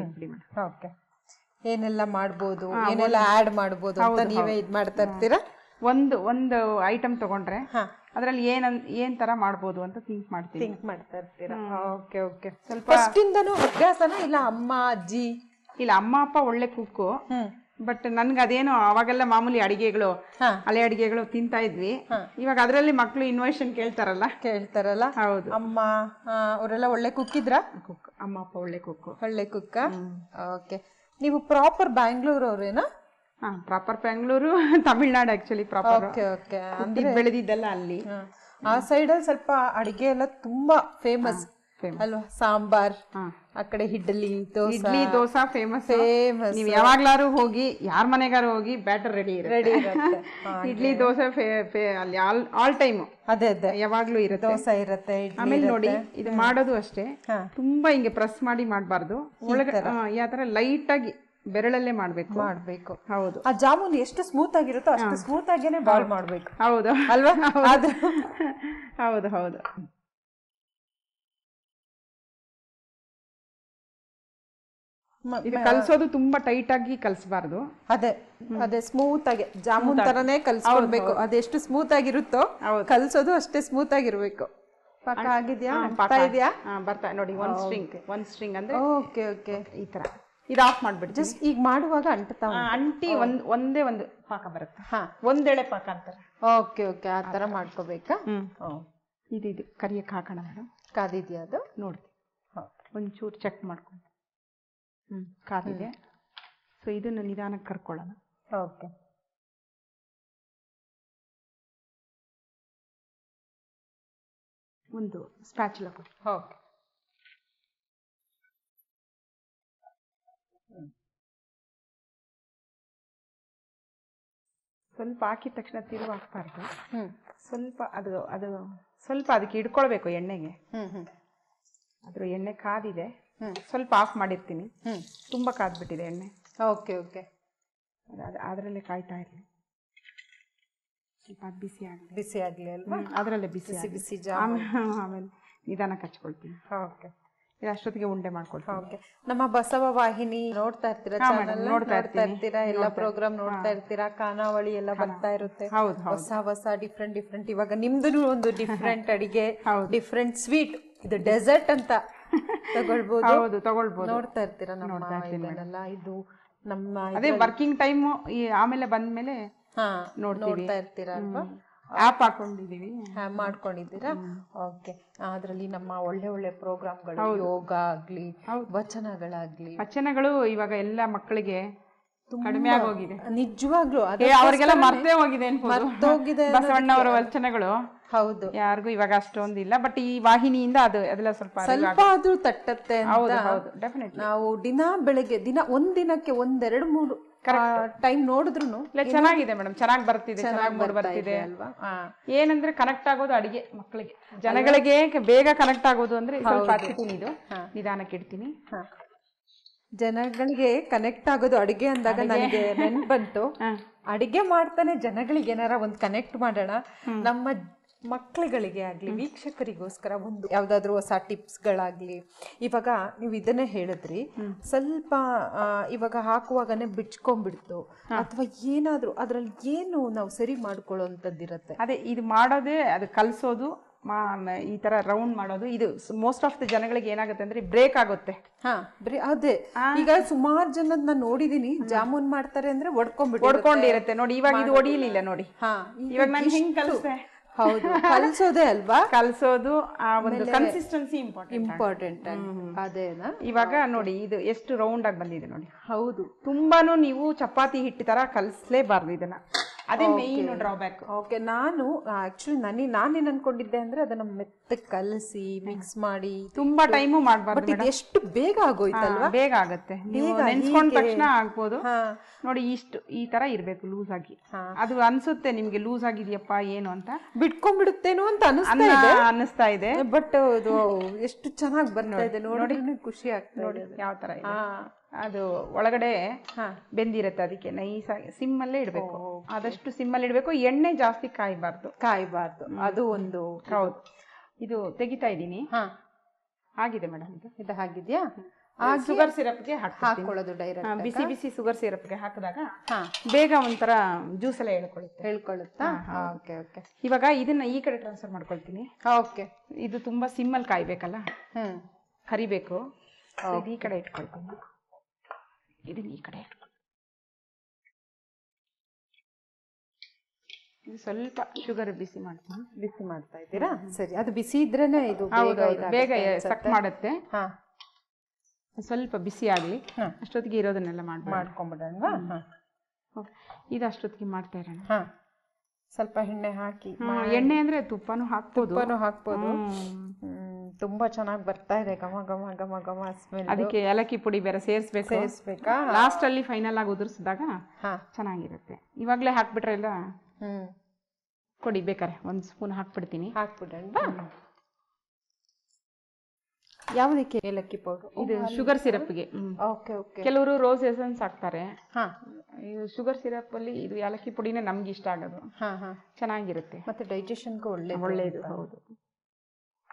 ಓಕೆ ಏನೆಲ್ಲ ಮಾಡ್ಬೋದು ಏನೆಲ್ಲ ಆಡ್ ಮಾಡ್ಬೋದು ಅಂತ ನೀವೇ ಇದ್ ಮಾಡ್ತಾ ಇರ್ತೀರಾ? ಒಂದು ಒಂದು ಐಟಮ್ ತಗೊಂಡ್ರೆ. ಅದ್ರಲ್ಲಿ ಏನ್ ಏನ್ ತರ ಮಾಡ್ಬೋದು ಅಂತ ಥಿಂಕ್ ಮಾಡ್ತೀನಿ. ಥಿಂಕ್ ಮಾಡ್ತಾ ಇರ್ತೀರಾ? Okay okay. ಫಸ್ಟ್ ಇಂದನೂ ಅಭ್ಯಾಸನ ಇಲ್ಲ ಅಮ್ಮ ಅಜ್ಜಿ? ಇಲ್ಲ ಅಮ್ಮ ಅಪ್ಪ ಒಳ್ಳೆ ಕುಕ್ಕು ಬಟ್ ನನ್ಗೆ ಅದೇನೋ ಅವಾಗೆಲ್ಲ ಮಾಮೂಲಿ ಅಡಿಗೆಗಳು. ಹಳೆ ಅಡಿಗೆಗಳು ತಿಂತಾ ಇದ್ವಿ. ಇವಾಗ ಅದರಲ್ಲಿ ಮಕ್ಕಳು ಇನ್ವೈಷನ್ ಕೇಳ್ತಾರಲ್ಲ? ಕೇಳ್ತಾರಲ್ಲ? ಹೌದು. ಅಮ್ಮ ಅವರೆಲ್ಲ ಒಳ್ಳೆ ಕುಕ್ಕಿದ್ರ ಕುಕ್ ಅಮ್ಮ ಅಪ್ಪ ಒಳ್ಳೆ ಕುಕ್ ಒಳ್ಳೆ ಕುಕ್ಕ ಓಕೆ. ನೀವು proper Bangalore ಅವ್ರೇನಾ? Proper Bengaluru Tamil Nadu actually proper okay okay ಬೆಳೆದಿದ್ದೆಲ್ಲ ಅಲ್ಲಿ. ಆ ಸೈಡ್ ಅಲ್ಲಿ ಸ್ವಲ್ಪ ಅಡಿಗೆ ಎಲ್ಲ ತುಂಬಾ ಫೇಮಸ್ ಅಲ್ವಾ? ಸಾಂಬಾರ್ ಆ ಕಡೆ ಇಡ್ಲಿ ದೋಸೆ. ಇಡ್ಲಿ ದೋಸಾ ಫೇಮಸ್ ಫೇಮಸ್ ನೀವ್ ಯಾವಾಗ್ಲಾರು ಹೋಗಿ ಯಾರ ಮನೆಗಾರು ಹೋಗಿ ಬ್ಯಾಟರ್ ರೆಡಿ ಇರುತ್ತೆ. ರೆಡಿ ಇಡ್ಲಿ ದೋಸೆ ಅಲ್ಲಿ ಆಲ್ ಆಲ್ ಟೈಮ್ ಅದೇ ಅದೇ. ಯಾವಾಗ್ಲೂ ಇರುತ್ತೆ. ದೋಸೆ ಇರುತ್ತೆ ಆಮೇಲೆ ನೋಡಿ ಇದು ಮಾಡೋದು ಅಷ್ಟೇ. ತುಂಬಾ ಹಿಂಗೆ ಪ್ರೆಸ್ ಮಾಡಿ ಮಾಡಬಾರ್ದು. ಒಳಗೆ ಯಾವ ತರ ಲೈಟ್ ಆಗಿ ಬೆರಳಲ್ಲೇ ಮಾಡ್ಬೇಕು. ಮಾಡ್ಬೇಕು. ಹೌದು. ಆ ಜಾಮೂನ್ ಎಷ್ಟು ಸ್ಮೂತ್ ಆಗಿರುತ್ತೋ ಅಷ್ಟು ಸ್ಮೂತ್ ಆಗೇನೆ ಬಾಲ್ ಮಾಡ್ಬೇಕು. ಹೌದು. ಅಲ್ವಾ? ಹೌದು. ಹೌದು ಇದು ಕಲ್ಸೋದು ತುಂಬಾ ಟೈಟ್ ಆಗಿ ಕಲ್ಸಬಾರ್ದು. ಅದೇ ಅದೇ ಸ್ಮೂತ್ ಆಗಿ ಜಾಮೂನ್ ತರನೇ ಕಲ್ಸ್ಕೊಳ್ಬೇಕು ಅದೆಷ್ಟು ಸ್ಮೂತ್ ಆಗಿರುತ್ತೋ ಕಲ್ಸೋದು ಅಷ್ಟೇ ಸ್ಮೂತ್ ಆಗಿರ್ಬೇಕು. ಪಕ್ಕ ಆಗಿದ್ಯಾ? ಆಗ್ತಾ ಇದೆಯಾ? ಬರ್ತಾ ನೋಡಿ ಒಂದ್ ಸ್ಟ್ರಿಂಗ್ ಒಂದ್ ಸ್ಟ್ರಿಂಗ್ ಅಂದ್ರೆ ಓಕೆ ಓಕೆ. ಈ ತರ. ಇದು ಆಫ್ ಮಾಡ್ಬಿಡಿ ಜಸ್ಟ್ ಈಗ ಮಾಡುವಾಗ ಅಂಟ್ತಾವ ಆ, ಅಂಟಿ ಒಂದ್ ಒಂದೇ ಒಂದು ಪಾಕ ಬರುತ್ತೆ. ಹಾ. ಒಂದೆಳೆ ಪಾಕ ಅಂತಾರೆ. ಓಕೆ ಓಕೆ ಆ ತರ ಮಾಡ್ಕೋಬೇಕಾ? ಹ್ಮ್. ಇದು ಇದು. ಕರಿಯಕ್ಕೆ ಹಾಕೋಣ ಮೇಡಮ್. ಕಾದಿದೆಯಾ ಅದು? ನೋಡ್ತೀವಿ ಒಂಚೂರು ಚೆಕ್ ಮಾಡ್ಕೊಂಡು. ಹ್ಮ್ ಕಾದಿದೆ. ಸೊ ಇದನ್ನ ನಿಧಾನಕ್ಕೆ ಕರ್ಕೊಳ್ಳೋಣ. ಓಕೆ ಒಂದು ಸ್ಪ್ಯಾಚುಲ ಕೊಡಿ. ಓಕೆ ಸ್ವಲ್ಪ ಹಾಕಿದ ತಕ್ಷಣ ತಿರುವು ಹಾಕ್ಬಾರ್ದು. ಸ್ವಲ್ಪ ಅದು ಅದು ಸ್ವಲ್ಪ ಅದಕ್ಕೆ ಇಡ್ಕೊಳ್ಬೇಕು ಎಣ್ಣೆಗೆ. ಅದ್ರ ಎಣ್ಣೆ ಕಾದಿದೆ. ಸ್ವಲ್ಪ ಆಫ್ ಮಾಡಿರ್ತೀನಿ. ತುಂಬಾ ಕಾದ್ಬಿಟ್ಟಿದೆ ಎಣ್ಣೆ. Okay okay. ಅದು ಅದರಲ್ಲೇ ಕಾಯ್ತಾ ಇರಲಿ. ಸ್ವಲ್ಪ ಅದು ಬಿಸಿ ಆಗಲಿ. ಬಿಸಿ ಆಗಲಿ ಅಲ್ವಾ? ಅದರಲ್ಲೇ ಬಿಸಿ ಬಿಸಿ ಆಮೇಲೆ ನಿಧಾನಕ್ಕೆ ಹಚ್ಕೊಳ್ತೀನಿ. ಓಕೆ. ಅಷ್ಟೊತ್ತಿಗೆ ಉಂಡೆ ಮಾಡ್ಕೊಳ್ತೀವಿ ನಮ್ಮ ಬಸವ ವಾಹಿನಿ ನೋಡ್ತಾ ಇರ್ತೀರಾ ಚಾನಲ್ ನೋಡ್ತಾ ನೋಡ್ತಾ ಇರ್ತೀರಾ? ಎಲ್ಲ ಪ್ರೋಗ್ರಾಮ್ ನೋಡ್ತಾ ಇರ್ತೀರಾ? ಖಾನಾವಳಿ ಎಲ್ಲ ಬರ್ತಾ ಇರುತ್ತೆ. ಹೊಸ ಹೊಸ ಡಿಫ್ರೆಂಟ್ ಡಿಫ್ರೆಂಟ್ ಇವಾಗ ನಿಮ್ದು ಒಂದು ಡಿಫ್ರೆಂಟ್ ಅಡಿಗೆ ಡಿಫ್ರೆಂಟ್ ಸ್ವೀಟ್ ಇದು ಡೆಸರ್ಟ್ ಅಂತ ತಗೊಳ್ಬಹುದು ಹೌದು ತಗೊಳ್ಬೋದು. ನೋಡ್ತಾ ಇರ್ತೀರಾ ನಮ್ಮ ಇರ್ತೀರಲ್ಲ ಇದು ನಮ್ಮ ಅದೇ ವರ್ಕಿಂಗ್ ಟೈಮ್ ಆಮೇಲೆ ಬಂದ್ಮೇಲೆ ಹಾ ನೋಡ್ತಾ ಇರ್ತೀರಾ ಅಲ್ವಾ? ಆ್ಯಪ್ ಹಾಕೊಂಡಿದ್ದೀವಿ. ಮಾಡ್ಕೊಂಡಿದ್ದೀರಾ? ಓಕೆ ಅದ್ರಲ್ಲಿ ನಮ್ಮ ಒಳ್ಳೆ ಒಳ್ಳೆ ಪ್ರೋಗ್ರಾಮ್ಗಳು ಯೋಗ ಆಗ್ಲಿ ವಚನಗಳಾಗ್ಲಿ. ವಚನಗಳು ಇವಾಗ ಎಲ್ಲ ಮಕ್ಕಳಿಗೆ ಕಡಿಮೆ ಆಗೋಗಿದೆ. ನಿಜವಾಗ್ಲೂ ಅವ್ರಿಗೆಲ್ಲ ಮರ್ತೇ ಹೋಗಿದೆ ಮರ್ತೋಗಿದೆ ಬಸವಣ್ಣವರ ವಚನಗಳು. ಹೌದು. ಯಾರಿಗೂ ಇವಾಗ ಅಷ್ಟೊಂದಿಲ್ಲ ಬಟ್ ಈ ವಾಹಿನಿಯಿಂದ ಅದು ಅದೆಲ್ಲ ಸ್ವಲ್ಪ ಸ್ವಲ್ಪ ಆದ್ರೂ ತಟ್ಟತ್ತೆ ಅಂತ ನಾವು ದಿನ ಬೆಳಗ್ಗೆ ದಿನ ಒಂದಿನಕ್ಕೆ ದಿನಕ್ಕೆ ಒಂದೆರಡು ಮೂರು ಟೈಮ್ ನೋಡಿದ್ರು ಇಲ್ಲ ಚೆನ್ನಾಗಿದೆ ಮೇಡಮ್ ಚೆನ್ನಾಗಿ ಬರ್ತಿದೆ ಚೆನ್ನಾಗಿ ಮೂಡ್ ಬರ್ತಿದೆ. ಅಲ್ವಾ? ಏನಂದ್ರೆ ಕನೆಕ್ಟ್ ಆಗೋದು ಅಡಿಗೆ ಮಕ್ಕಳಿಗೆ ಜನಗಳಿಗೆ ಬೇಗ ಕನೆಕ್ಟ್ ಆಗೋದು ಅಂದ್ರೆ ಇದು. ನಿಧಾನಕ್ಕೆ ಇಡ್ತೀನಿ. ಜನಗಳಿಗೆ ಕನೆಕ್ಟ್ ಆಗೋದು ಅಡಿಗೆ ಅಂದಾಗ ನನಗೆ ನೆನ್ಪ್ ಬಂತು. ಅಡಿಗೆ ಮಾಡ್ತಾನೆ ಜನಗಳಿಗೆ ಏನಾರ ಒಂದ್ ಕನೆಕ್ಟ್ ಮಾಡೋಣ. ನಮ್ಮ ಮಕ್ಕಳುಗಳಿಗೆ ಆಗಲಿ ವೀಕ್ಷಕರಿಗೋಸ್ಕರ ಒಂದು ಯಾವುದಾದ್ರೂ ಹೊಸ ಟಿಪ್ಸ್ಗಳಾಗಲಿ. ಇವಾಗ ನೀವು ಇದನ್ನೇ ಹೇಳಿದ್ರಿ. ಸ್ವಲ್ಪ ಇವಾಗ ಹಾಕುವಾಗನೇ ಬಿಚ್ಕೊಂಡ್ಬಿಡ್ತು. ಅಥವಾ ಏನಾದರೂ ಅದರಲ್ಲಿ ಏನು ನಾವು ಸರಿ ಮಾಡ್ಕೊಳ್ಳೋಂಥದ್ದಿರತ್ತೆ? ಅದೇ ಇದು ಮಾಡೋದೇ ಅದು ಕಲಿಸೋದು ಮಾ- ಈ ತರ ರೌಂಡ್ ಮಾಡೋದು ಇದು ಮೋಸ್ಟ್ ಆಫ್ ದ ಜನಗಳಿಗೆ ಏನಾಗುತ್ತೆ ಅಂದ್ರೆ ಬ್ರೇಕ್ ಆಗುತ್ತೆ. ಹಾ ಬರೀ ಅದೇ. ಈಗ ಸುಮಾರು ಜನದ್ ನಾನು ನೋಡಿದೀನಿ ಜಾಮೂನ್ ಮಾಡ್ತಾರೆ ಅಂದ್ರೆ ಒಡ್ಕೊಂಡ್ಬಿಟ್ಟು ಒಡ್ಕೊಂಡಿರುತ್ತೆ. ನೋಡಿ ಇವಾಗ ಇದು ಹೊಡಿಲಿಲ್ಲ ನೋಡಿ. ಹಾ ಇವಾಗ ನಾನು ಹೆಂಗೆ ಕಲಿಸ್ದೆ? ಹೌದು. ಕಲ್ಸೋದೇ ಅಲ್ವಾ? ಕಲ್ಸೋದು ಆ ಒಂದು ಕನ್ಸಿಸ್ಟೆನ್ಸಿ ಇಂಪಾರ್ಟೆಂಟ್ ಇಂಪಾರ್ಟೆಂಟ್ ಅದೇನಾ ಇವಾಗ ನೋಡಿ ಇದು ಎಷ್ಟು ರೌಂಡ್ ಆಗಿ ಬಂದಿದೆ ನೋಡಿ. ಹೌದು. ತುಂಬಾನು ನೀವು ಚಪಾತಿ ಹಿಟ್ಟು ತರ ಕಲ್ಸ್ಲೇಬಾರ್ದು ಇದನ್ನ. ಅದೇ ಮೇಯ್ನ್ ಡ್ರಾಬ್ಯಾಕ್ ಓಕೆ ನಾನು ಆಕ್ಚುಲಿ ನನಗೆ ನಾನೇನ್ ಅನ್ಕೊಂಡಿದ್ದೆ ಅಂದ್ರೆ ಅದನ್ನ ಮೆತ್ತ ಕಲಸಿ ಮಿಕ್ಸ್ ಮಾಡಿ ತುಂಬಾ ಟೈಮು ಮಾಡಬಾರ್ದು ಬಟ್ ಇದು ಎಷ್ಟು ಬೇಗ ಆಗೋಯ್ತಲ್ವಾ? ಬೇಗ ಆಗುತ್ತೆ. ನೀವು ನೆನ್ಸ್ಕೊಂಡ ತಕ್ಷಣ ಆಗ್ಬೋದು. ಹಾ. ನೋಡಿ ಇಷ್ಟು ಈ ತರ ಇರ್ಬೇಕು ಲೂಸ್ ಆಗಿ. ಅದು ಅನ್ಸುತ್ತೆ ನಿಮ್ಗೆ ಲೂಸ್ ಆಗಿದೆಯಪ್ಪ ಏನು ಅಂತ. ಬಿಟ್ಕೊಂಡ್ಬಿಡುತ್ತೇನೋ ಅಂತ ಅನಿಸ್ತಾ ಇದೆ. ಅನ್ನಿಸ್ತಾ ಇದೆ. ಬಟ್ ಅದು ಎಷ್ಟು ಚೆನ್ನಾಗಿ ಬರ್ತಾ ಇದೆ ನೋಡಿ ಖುಷಿ ಆಗ್ತದೆ ನೋಡಿ ಯಾವ ತರ ಇದೆ. ಹಾ. ಅದು ಒಳಗಡೆ ಹಾ. ಬೆಂದಿರುತ್ತೆ ಅದಕ್ಕೆ ನೈಸಾಗಿ ಸಿಮ್ಮಲ್ಲೇ ಇಡಬೇಕು. ಆದಷ್ಟು ಸಿಮ್ಮಲ್ಲಿ ಇಡಬೇಕು. ಎಣ್ಣೆ ಜಾಸ್ತಿ ಕಾಯಬಾರ್ದು. ಕಾಯಬಾರ್ದು. ಅದು ಒಂದು ಹೌದು. ಇದು ತೆಗಿತಾ ಇದ್ದೀನಿ. ಹಾ. ಆಗಿದೆ ಮೇಡಮ್. ಇದು ಇದು ಆ ಶುಗರ್ ಸಿರಪ್ಗೆ ಹಾಕೊಳ್ಳೋದು ಡೈರೆಕ್ಟ್ ಬಿಸಿ ಬಿಸಿ ಶುಗರ್ ಸಿರಪ್ಗೆ ಹಾಕಿದಾಗ ಬೇಗ ಒಂಥರ ಜ್ಯೂಸ್ ಎಲ್ಲ ಹೇಳ್ಕೊಳ್ಳುತ್ತೆ. ಹೇಳ್ಕೊಳ್ಳುತ್ತಾ? Okay okay. ಇವಾಗ ಇದನ್ನ ಈ ಕಡೆ ಟ್ರಾನ್ಸ್ಫರ್ ಮಾಡ್ಕೊಳ್ತೀನಿ. ಓಕೆ. ಇದು ತುಂಬಾ ಸಿಮ್ಮಲ್ಲಿ ಕಾಯ್ಬೇಕಲ್ಲ? ಹರಿಬೇಕು. ಈ ಕಡೆ ಇಟ್ಕೊಳ್ತೀನಿ. ಇದನ್ನ ಈ ಕಡೆ. ಇದು ಸ್ವಲ್ಪ ಶುಗರ್ ಬಿಸಿ ಮಾಡ್ತೀನಿ. ಬಿಸಿ ಮಾಡ್ತಾ ಇದ್ದೀರಾ? ಸರಿ ಅದು ಬಿಸಿ ಇದ್ರೇನೆ ಇದು ಹೌದು ಬೇಗ ಹೌದು. ಬೇಗ ಸಕ್ ಮಾಡುತ್ತೆ. ಹಾ. ಸ್ವಲ್ಪ ಬಿಸಿ ಆಗಲಿ. ಹಾ. ಅಷ್ಟೊತ್ತಿಗೆ ಇರೋದನ್ನೆಲ್ಲ ಮಾಡಿ ಮಾಡ್ಕೊಂಬಿಡೋಣವಾ? ಹಾ. ಇದು ಅಷ್ಟೊತ್ತಿಗೆ ಮಾಡ್ತಾ ಇರೋಣ. ಹಾ. ಸ್ವಲ್ಪ ಎಣ್ಣೆ ಹಾಕಿ ಹ್ಮ್, ಎಣ್ಣೆ ಅಂದ್ರೆ ತುಪ್ಪನೂ ಹಾಕ್ಬೋದು. ತುಪ್ಪನೂ ಹಾಕ್ಬೋದು. ಹ್ಮ್. ತುಂಬಾ ಚೆನ್ನಾಗಿ ಬರ್ತಾ ಇದೆ. ಘಮ ಘಮ ಘಮ ಘಮ ಸ್ಮೆಲ್ ಅದಕ್ಕೆ ಏಲಕ್ಕಿ ಪುಡಿ ಬೇರೆ ಸೇರಿಸ್ಬೇಕು. ಸೇರಿಸ್ಬೇಕಾ? ಲಾಸ್ಟ್ ಅಲ್ಲಿ ಫೈನಲ್ ಆಗಿ ಉದುರಿಸಿದಾಗ ಹಾ. ಚೆನ್ನಾಗಿರುತ್ತೆ. ಇವಾಗಲೇ ಹಾಕ್ಬಿಟ್ರೆ ಇಲ್ಲ ಹ್ಮ್. ಕೊಡಿ ಬೇಕಾರೆ. ಒಂದು ಸ್ಪೂನ್ ಹಾಕ್ಬಿಡ್ತೀನಿ. ಹಾಕ್ಬಿಡಲ್ವಾ ಯಾವುದಕ್ಕೆ? ಏಲಕ್ಕಿ ಪೌಡರ್. ಇದು ಶುಗರ್ ಸಿರಪ್ಗೆ ಓಕೆ ಓಕೆ. ಕೆಲವರು ರೋಸ್ ಎಸೆನ್ಸ್ ಹಾಕ್ತಾರೆ. ಹಾ. ಇದು ಶುಗರ್ ಸಿರಪ್ ಅಲ್ಲಿ ಇದು ಏಲಕ್ಕಿ ಪುಡಿನೇ ನಮ್ಗೆ ಇಷ್ಟ ಆಗೋದು. ಹಾ ಹಾ. ಚೆನ್ನಾಗಿರುತ್ತೆ. ಮತ್ತೆ ಡೈಜೆಷನ್ಗೂ ಒಳ್ಳೆ ಒಳ್ಳೇದು ಹೌದು.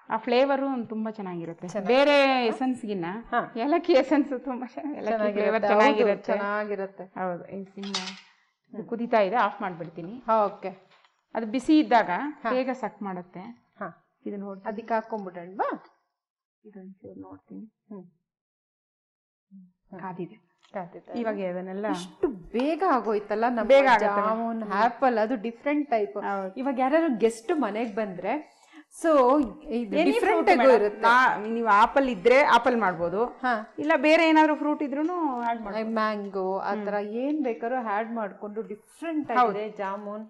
ಆ ಫ್ಲೇವರು ತುಂಬಾ ಚೆನ್ನಾಗಿರುತ್ತೆ. ಬೇರೆ ಎಸೆನ್ಸ್ಗಿನ್ನ ಗಿನ್ನ ಏಲಕ್ಕಿ ಎಸೆನ್ಸ್ ತುಂಬಾ ಚೆನ್ನಾಗಿರುತ್ತೆ. ಚೆನ್ನಾಗಿರುತ್ತೆ. ಹೌದು ಇದು ಕುದೀತಾ ಇದೆ ಆಫ್ ಮಾಡ್ಬಿಡ್ತೀನಿ. ಓಕೆ ಅದು ಬಿಸಿ ಇದ್ದಾಗ ಬೇಗ ಸಕ್ ಮಾಡುತ್ತೆ. ಇದು ನೋಡಿ ಅದಕ್ಕೆ ಹಾಕೊಂಡ್ಬಿಡಲ್ವಾ ಇದೊಂಚೂರು ನೋಡ್ತೀನಿ. ಕಾದಿದೆ. ಇವಾಗ ಇದನ್ನೆಲ್ಲ ಅಷ್ಟು ಬೇಗ ಆಗೋಯ್ತಲ್ಲ ನಮ್ಮ ಬೇಗ ಜಾಮೂನ್ ಆಪಲ್ ಅದು ಡಿಫ್ರೆಂಟ್ ಟೈಪ್ ಇವಾಗ ಯಾರು ಗೆಸ್ಟ್ ಮನೆಗೆ ಬಂದ್ರೆ ಸೊ ಡಿಫ್ರೆಂಟ್ ನೀವು ಆಪಲ್ ಇದ್ರೆ ಆಪಲ್ ಮಾಡ್ಬೋದು. ಹಾ. ಇಲ್ಲ ಬೇರೆ ಏನಾದ್ರು ಫ್ರೂಟ್ ಇದ್ರೂ ಮ್ಯಾಂಗೋ ಆತರ ಏನ್ ಬೇಕಾದ್ರೂ ಆಡ್ ಮಾಡ್ಕೊಂಡು ಡಿಫ್ರೆಂಟ್ ಆಗಿದೆ ಜಾಮೂನ್.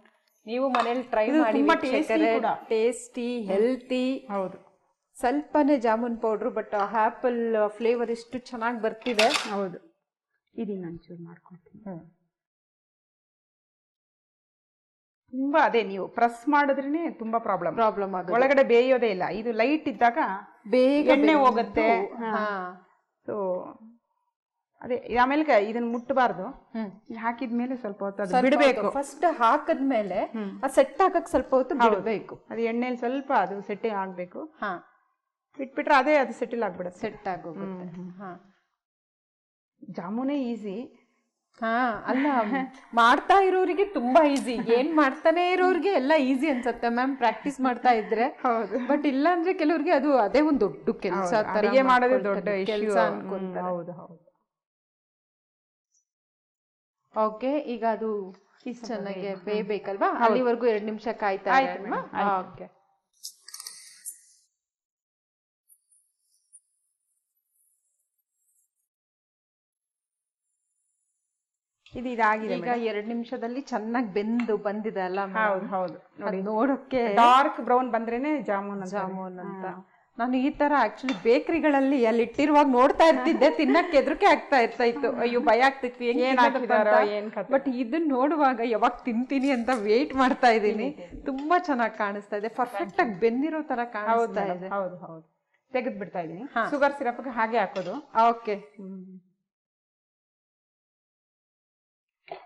ನೀವು ಮನೇಲಿ ಟ್ರೈ ಮಾಡಿ. ಟೇಸ್ಟಿ ಹೆಲ್ತಿ ಹೌದು. ಸ್ವಲ್ಪನೇ jamun powder but apple flavour ಎಷ್ಟು ಚೆನ್ನಾಗಿ ಬರ್ತಿದೆ. ಹೌದು. ಇದನ್ನ ಒಂಚೂರು ಮಾಡ್ಕೊಳ್ತೀನಿ ತುಂಬಾ ಅದೇ ನೀವು ಪ್ರೆಸ್ ಮಾಡಿದ್ರೇನೆ ತುಂಬಾ ಪ್ರಾಬ್ಲಮ್ ಪ್ರಾಬ್ಲಮ್ ಆಗುತ್ತೆ ಒಳಗಡೆ ಬೇಯೋದೇ ಇಲ್ಲ. ಇದು ಲೈಟ್ ಇದ್ದಾಗ ಬೇಗ ಎಣ್ಣೆ ಹೋಗುತ್ತೆ. ಹಾ. ಸೊ ಅದೇ ಆಮೇಲೆ ಇದನ್ನ ಮುಟ್ಟಬಾರ್ದು. ಹಾಕಿದ್ಮೇಲೆ ಸ್ವಲ್ಪ ಹೊತ್ತು ಅದು ಬಿಡಬೇಕು. ಫಸ್ಟ್ ಹಾಕದ್ಮೇಲೆ ಆ ಸೆಟ್ ಹಾಕಕ್ ಸ್ವಲ್ಪ ಹೊತ್ತು ಬಿಡಬೇಕು. ಅದು ಎಣ್ಣೆಲಿ ಸ್ವಲ್ಪ ಅದು ಸೆಟ್ಟಿಂಗ್ ಆಗ್ಬೇಕು. ಹಾ. ಬಿಟ್ಬಿಟ್ರೆ ಅದೇ ಅದು ಸೆಟಲ್ ಆಗ್ಬಿಡುತ್ತೆ. ಸೆಟ್ ಆಗೋಗುತ್ತೆ. ಹಾ. ಜಾಮೂನೇ ಈಸಿ ಹಾ ಅಲ್ಲ ಮಾಡ್ತಾ ಇರೋರಿಗೆ ತುಂಬಾ ಈಸಿ ಏನ್ ಮಾಡ್ತಾನೆ ಇರೋರಿಗೆ ಎಲ್ಲ ಈಸಿ ಅನ್ಸತ್ತೆ ಮ್ಯಾಮ್ ಪ್ರಾಕ್ಟೀಸ್ ಮಾಡ್ತಾ ಇದ್ರೆ. ಬಟ್ ಇಲ್ಲ ಅಂದ್ರೆ ಕೆಲವರಿಗೆ ಅದು ಅದೇ ಒಂದು ದೊಡ್ಡ ಕೆಲಸ ಅಡಿಗೆ ಮಾಡೋದೇ ದೊಡ್ಡ ಕೆಲಸ ಹೌದು ಹೌದು. ಓಕೆ ಈಗ ಅದು ಚೆನ್ನಾಗಿ ಬೇಯ್ಬೇಕಲ್ವಾ? ಅಲ್ಲಿವರೆಗೂ ಎರಡು ನಿಮಿಷ ಕಾಯ್ತಾ ಓಕೆ ಇದು ಇದಾಗಿದೆ ಈಗ ಎರಡ್ ನಿಮಿಷದಲ್ಲಿ ಚೆನ್ನಾಗಿ ಬೆಂದು ಬಂದಿದೆ ಅಲ್ಲ ಹೌದು ಹೌದು. ನೋಡಿ ನೋಡೋಕೆ ಡಾರ್ಕ್ ಬ್ರೌನ್ ಬಂದ್ರೇನೆ ಜಾಮೂನ್ ಜಾಮೂನ್ ಅಂತ. ನಾನು ಈ ತರ ಆಕ್ಚುಲಿ ಬೇಕರಿಗಳಲ್ಲಿ ಅಲ್ಲಿ ಇಟ್ಟಿರುವಾಗ ನೋಡ್ತಾ ಇರ್ತಿದ್ದೆ ತಿನ್ನಕ್ಕೆ ಎದ್ರಕ್ಕೆ ಆಗ್ತಾ ಇರ್ತಾ ಇತ್ತು ಅಯ್ಯೋ ಭಯ ಆಗ್ತಿತ್ತು. ಏನ್ ಹಾಕಿದಾರೋ ಏನ್ ಕಥೆ ಬಟ್ ಇದನ್ನ ನೋಡುವಾಗ ಯಾವಾಗ ತಿಂತೀನಿ ಅಂತ ವೇಟ್ ಮಾಡ್ತಾ ಇದ್ದೀನಿ. ತುಂಬಾ ಚೆನ್ನಾಗಿ ಕಾಣಿಸ್ತಾ ಇದೆ. ಪರ್ಫೆಕ್ಟ್ ಆಗಿ ಬೆಂದಿರೋ ತರ ಕಾಣಿಸ್ತಾ ಇದೆ. ಹೌದು ಹೌದು. ತೆಗೆದು ಬಿಡ್ತಾ ಇದೀನಿ ಶುಗರ್ ಸಿರಪ್ಗೆ ಹಾಗೆ ಹಾಕೋದು. ಓಕೆ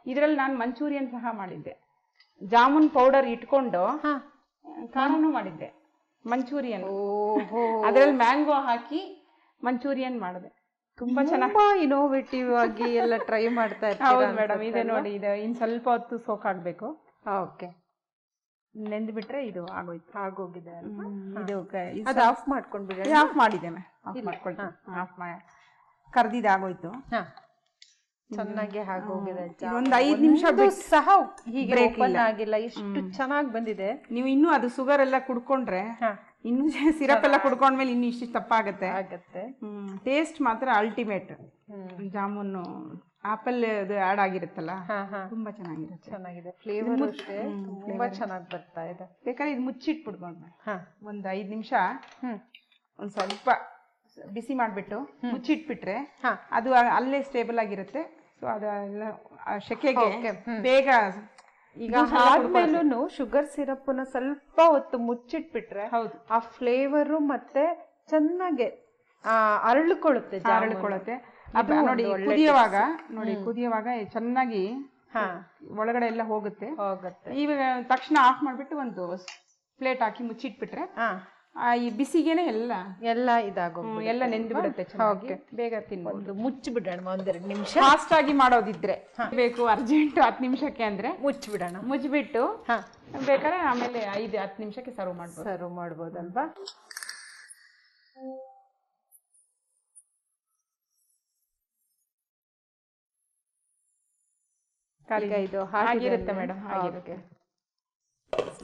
ಇದ್ರಲ್ಲಿ ನಾನು ಮಂಚೂರಿಯನ್ ಸಹ ಮಾಡಿದ್ದೆ. ಜಾಮೂನ್ ಪೌಡರ್ ಇಟ್ಕೊಂಡು ಕಾನೂನು ಮಾಡಿದ್ದೆ. ಮಂಚೂರಿಯನ್ ಅದ್ರಲ್ಲಿ ಮ್ಯಾಂಗೋ ಹಾಕಿ ಮಂಚೂರಿಯನ್ ಮಾಡಿದೆ. ತುಂಬಾ ಚೆನ್ನಾಗಿ ಇನೋವೇಟಿವ್ ಆಗಿ ಎಲ್ಲ ಟ್ರೈ ಮಾಡ್ತಾ ಹೌದು ಇರ್ತೀರಾ ಮೇಡಮ್ ಇದೆ ನೋಡಿ ಇದೆ. ಇನ್ ಸ್ವಲ್ಪ ಹೊತ್ತು ಸೋಕ್ ಆಗ್ಬೇಕು. ಓಕೆ ನೆಂದ್ಬಿಟ್ರೆ ಇದು ಆಗೋಯ್ತು. ಆಗೋಗಿದೆ ಅಲ್ವಾ? ಇದು ಅದು ಆಫ್ ಮಾಡ್ಕೊಂಡ್ಬಿಡಿ ಆಫ್ ಮಾಡಿದ್ದೇನೆ. ಆಫ್ ಮಾಡ್ಕೊಳ್ತಾ ಆಫ್ ಕರ್ದಿದ್ದು ಆಗೋಯ್ತು ಚೆನ್ನಾಗಿ ಆಗೋಗಿದೆ ಒಂದು ಐದು ನಿಮಿಷ ಸಹ ಹೀಗೆ ಓಪನ್ ಆಗಿಲ್ಲ. ಇಷ್ಟು ಚೆನ್ನಾಗಿ ಬಂದಿದೆ. ನೀವು ಇನ್ನು ಅದು ಶುಗರ್ ಎಲ್ಲ ಕುಡ್ಕೊಂಡ್ರೆ ಇನ್ನು ಸಿರಪ್ ಎಲ್ಲ ಕುಡ್ಕೊಂಡ್ಮೇಲೆ ಇನ್ನು ಇಷ್ಟು ತಪ್ಪಾಗತ್ತೆ. ಆಗತ್ತೆ. ಟೇಸ್ಟ್ ಮಾತ್ರ ಅಲ್ಟಿಮೇಟ್ ಜಾಮೂನು ಆಪಲ್ ಅದು ಆಡ್ ಆಗಿರುತ್ತಲ್ಲ ತುಂಬಾ ಚೆನ್ನಾಗಿರುತ್ತೆ. ಚೆನ್ನಾಗಿದೆ. ಫ್ಲೇವರ್ ಅಷ್ಟೇ. ತುಂಬಾ ಚೆನ್ನಾಗಿ ಬರ್ತಾ ಇದೆ. ಬೇಕಾದ್ರೆ ಇದು ಹಾ. ಒಂದು ಐದು ನಿಮಿಷ ಒಂದು ಸ್ವಲ್ಪ ಬಿಸಿ ಮಾಡಿಬಿಟ್ಟು ಮುಚ್ಚಿಟ್ಬಿಟ್ರೆ ಹಾ. ಅದು ಅಲ್ಲೇ ಸ್ಟೇಬಲ್ ಆಗಿರುತ್ತೆ. ಸೊ ಅದೆಲ್ಲ ಶೆಕೆಗೆ ಬೇಗ ಈಗ ಆದ್ಮೇಲೂ ಶುಗರ್ ಸಿರಪ್ನ ಸ್ವಲ್ಪ ಹೊತ್ತು ಮುಚ್ಚಿಟ್ಬಿಟ್ರೆ ಹೌದು. ಆ ಫ್ಲೇವರು ಮತ್ತೆ ಚೆನ್ನಾಗೆ ಅರಳುಕೊಳ್ಳುತ್ತೆ ಅರಳುಕೊಳ್ಳುತ್ತೆ. ನೋಡಿ ಕುದಿಯುವಾಗ ನೋಡಿ ಕುದಿಯುವಾಗ ಚೆನ್ನಾಗಿ ಹಾ. ಒಳಗಡೆ ಎಲ್ಲ ಹೋಗುತ್ತೆ. ಹೋಗುತ್ತೆ. ಇವಾಗ ತಕ್ಷಣ ಆಫ್ ಮಾಡಿಬಿಟ್ಟು ಒಂದು ಪ್ಲೇಟ್ ಹಾಕಿ ಮುಚ್ಚಿಟ್ಬಿಟ್ರೆ ಈ ಬಿಸಿಗೆನೆ ಎಲ್ಲ ಎಲ್ಲ ಇದಾಗೋ ಎಲ್ಲ ನೆಂದು ಬಿಡುತ್ತೆ ಚೆನ್ನಾಗಿ. ಬೇಗ ತಿನ್ಬೋದು. ಮುಚ್ಚಿಬಿಡೋಣ ಒಂದೆರಡು ನಿಮಿಷ. ಫಾಸ್ಟ್ ಆಗಿ ಮಾಡೋದಿದ್ರೆ. ಬೇಕು ಅರ್ಜೆಂಟ್ ಹತ್ತು ನಿಮಿಷಕ್ಕೆ ಅಂದ್ರೆ. ಮುಚ್ಚಿಬಿಡೋಣ. ಮುಚ್ಚಿಬಿಟ್ಟು ಬೇಕಾದ್ರೆ ಆಮೇಲೆ ಐದು ಹತ್ತು ನಿಮಿಷಕ್ಕೆ ಸರ್ವ್ ಮಾಡ್ಬೋದು. ಸರ್ವ್ ಮಾಡ್ಬೋದಲ್ವಾ? ಇದು ಆಗಿರುತ್ತೆ ಮೇಡಮ್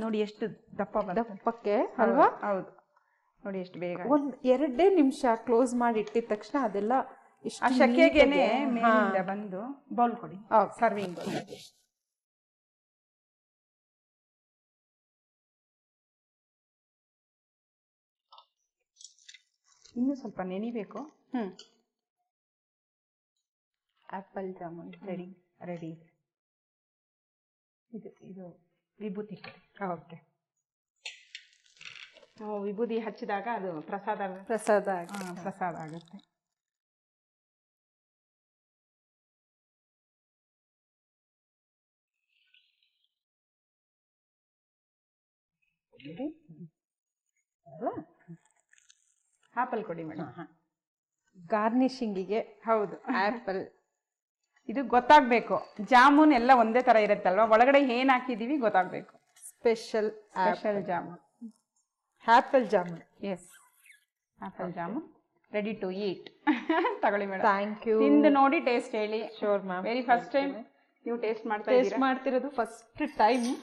ನೋಡಿ ಎಷ್ಟು ದಪ್ಪ ದಪ್ಪಕ್ಕೆ ಅಲ್ವಾ? ಹೌದು. ನೋಡಿ ಎಷ್ಟು ಬೇಗ ಒಂದು ಎರಡೇ ನಿಮಿಷ ಕ್ಲೋಸ್ ಮಾಡಿ ಇಟ್ಟಿದ ತಕ್ಷಣ ಅದೆಲ್ಲ ಆ ಶಕೆಗೆನೆ ಮೇಲಿಂದ ಬಂದು ಬೌಲ್ ಕೊಡಿ. ಸರ್ವಿಂಗ್ ಬೌಲ್ ಇನ್ನು ಸ್ವಲ್ಪ ನೆನಿಬೇಕು. ಹ್ಮ್. ಆಪಲ್ ಜಾಮೂನ್ ರೆಡಿ ರೆಡಿ ಇದು ಇದು ವಿಭೂತಿ. ಓಕೆ ವಿಭೂತಿ ಹಚ್ಚಿದಾಗ ಅದು ಪ್ರಸಾದ ಪ್ರಸಾದ ಪ್ರಸಾದ ಆಗುತ್ತೆ. ಆಪಲ್ ಕೊಡಿ ಮೇಡಮ್ ಗಾರ್ನಿಶಿಂಗಿಗೆ ಹೌದು. ಆಪಲ್ ಇದು ಗೊತ್ತಾಗ್ಬೇಕು. ಜಾಮೂನ್ ಎಲ್ಲ ಒಂದೇ ತರ ಇರುತ್ತಲ್ವಾ? ಒಳಗಡೆ ಏನ್ ಹಾಕಿದೀವಿ ಗೊತ್ತಾಗ್ಬೇಕು. Special special jamun. Apple jamun yes apple jamun ready to eat ತಗೊಳ್ಳಿ ಮೇಡಮ್ ಥ್ಯಾಂಕ್ ಯು ತಿಂದು ನೋಡಿ ಟೇಸ್ಟ್ ಹೇಳಿ. Sure ma'am very first time ನೀವು ಟೇಸ್ಟ್ ಮಾಡ್ತಾ ಟೇಸ್ಟ್ ಮಾಡ್ತಿರೋದು ಫಸ್ಟ್ ಟೈಮ್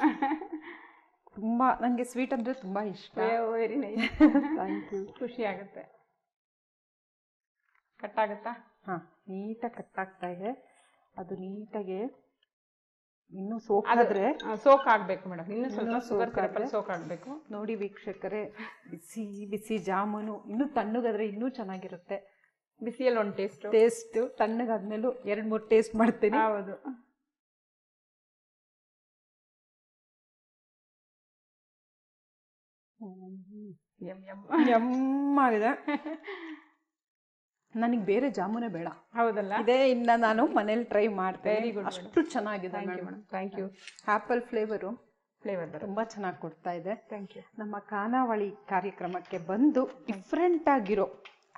ತುಂಬ ನನಗೆ ಸ್ವೀಟ್ ಅಂದರೆ ತುಂಬ ಇಷ್ಟ. ವೆರಿ ನೈಸ್ ಥ್ಯಾಂಕ್ ಯು ಖುಷಿ ಆಗುತ್ತೆ. ಕಟ್ ಆಗುತ್ತಾ? ಹಾ ನೀಟಾಗಿ ಕಟ್ ಆಗ್ತಾ ಇದೆ. ಅದು ನೀಟಾಗಿ ಇನ್ನು ಸೋಕ್ ಆದ್ರೆ ಸೋಕ್ ಆಗ್ಬೇಕು ಮೇಡಮ್. ಇನ್ನು ಸ್ವಲ್ಪ ಶುಗರ್ ಸಿರಪ್ ಸೋಕ್ ಆಗ್ಬೇಕು ನೋಡಿ ವೀಕ್ಷಕರೇ ಬಿಸಿ ಬಿಸಿ ಜಾಮೂನು ಇನ್ನೂ ತಣ್ಣಗಾದ್ರೆ ಇನ್ನೂ ಚೆನ್ನಾಗಿರುತ್ತೆ. ಬಿಸಿಯಲ್ಲಿ ಒಂದು ಟೇಸ್ಟ್ ಟೇಸ್ಟ್ ತಣ್ಣಗಾದ್ಮೇಲೂ ಎರಡು ಮೂರು ಟೇಸ್ಟ್ ಮಾಡ್ತೀನಿ. ಹೌದು. ಯಮ್ಮ ಯಮ್ ಯಮ್ಮಾಗಿದೆ ನನಗೆ ಬೇರೆ ಜಾಮೂನೇ ಬೇಡ. ಹೌದಲ್ಲ? ಇದೇ ಇನ್ನ ನಾನು ಮನೇಲಿ ಟ್ರೈ ಮಾಡ್ತೇನೆ. ಅಷ್ಟು ಚೆನ್ನಾಗಿದೆ thank you madam thank you apple flavour flavour ತುಂಬ ತುಂಬಾ ಚೆನ್ನಾಗಿ ಕೊಡ್ತಾ ಇದೆ. ಥ್ಯಾಂಕ್ ಯು ನಮ್ಮ ಖಾನಾವಳಿ ಕಾರ್ಯಕ್ರಮಕ್ಕೆ ಬಂದು ಡಿಫ್ರೆಂಟ್ ಆಗಿರೋ